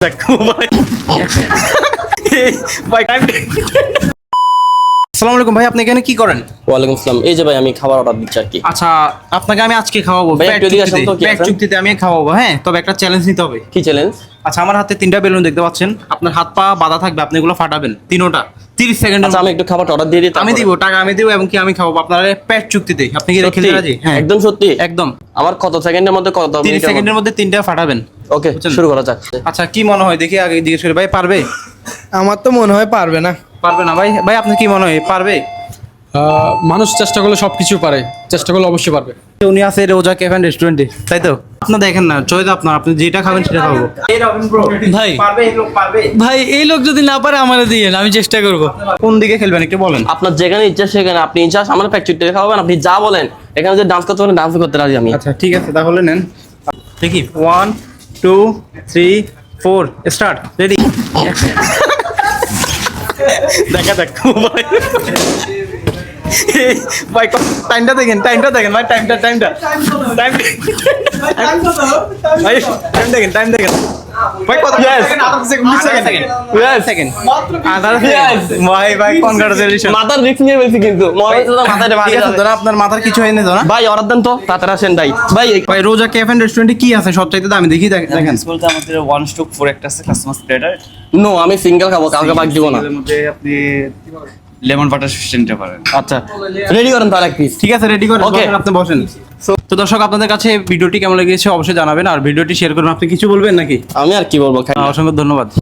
আসসালামু আলাইকুম ভাই আপনি এখানে কি করেন? ওয়ালাইকুম আসসালাম। এই যে ভাই আমি খাবার অর্ডার দিচ্ছি আর কি। আচ্ছা আপনাকে আমি আজকে খাওয়াবো? চুক্তিতে। আমি খাওয়াবো হ্যাঁ? তবে একটা চ্যালেঞ্জ নিতে হবে। কি চ্যালেঞ্জ আচ্ছা আমার হাতে তিনটা বেলুন দেখতে পাচ্ছেন। আপনার হাত পা বাঁধা থাকবে আপনি এগুলো ফাটাবেন তিনোটা। তিরিশ সেকেন্ড আচ্ছা আমি একটু খাবারটা অর্ডার দিয়ে দিই আমি দিব টাকা আমি দিব এবং কি আমি খাব আপনার পেট চুক্তিতে আপনি কি রেখে রাজি? হ্যাঁ। একদম সত্যি? একদম। আমার কত সেকেন্ডের মধ্যে কত তিরিশ সেকেন্ডের মধ্যে তিনটা ফাটাবেন। ওকে শুরু করা যাক। আচ্ছা কি মনে হয়? দেখি আগে জিজ্ঞেস করি। ভাই পারবে? আমার তো মনে হয় পারবে না। পারবে না ভাই? ভাই আপনি কি মনে হয়? পারবে? মানুষ চেষ্টা করলে সব কিছু পারে। চেষ্টা করলে অবশ্যই পারবে। উনি আছে রোজা ক্যাফেন রেস্টুরেন্টে তাই তো? আপনি দেখেন না চয়েস আপনার আপনি যেটা খাবেন সেটা খাব। ভাই। পারবে এই লোক পারবে। ভাই এই লোক যদি না পারে আমারে দিয়ে আমি চেষ্টা করব। কোন দিকে খেলবেন একটু বলেন। আপনার যেখানে ইচ্ছা সেখানে আপনি ইচ্ছা আমার ফ্যাক্টরিতে খাবেন আপনি যা বলেন এখানে যে ডান্স করতে পারেন ডান্স করতে রাজি আমি। আচ্ছা ঠিক আছে তাহলে নেন। দেখি one two three four start ready দেখা দেখ ভাই টাইমটা দেখেন টাইমটা দেখেন ভাই টাইমটা টাইমটা টাইম ভাই টাইম দেখেন টাইম দেখেন। ভাই কত মাথার রিস্ক নিয়ে কিন্তু। আপনার মাথার কিছু হয়নি তো না। ভাই অর্ডার দেন তো তাড়াতাড়ি আসেন ভাই। ভাই ভাই রোজা ক্যাফেন রেস্টুরেন্টে কি আছে? সবচাইতে দামি দেখি দেখ- দেখেন। বলতে আমাদের ওয়ান স্টক ফোর একটা আছে কাস্টমার স্প্রেডার নো আমি সিঙ্গেল খাব কাউকে বাদ দিব না। আপনি লেমন বাটার ফিশ নিতে পারেন। আচ্ছা রেডি করেন তাহলে এক পিস ঠিক আছে রেডি করেন ওকে আপনি বসেন। তো দর্শক আপনাদের কাছে ভিডিওটি কেমন লেগেছে অবশ্যই জানাবেন আর ভিডিওটি শেয়ার করুন। আপনি কিছু বলবেন নাকি? আমি আর কি বলব অসংখ্য ধন্যবাদ।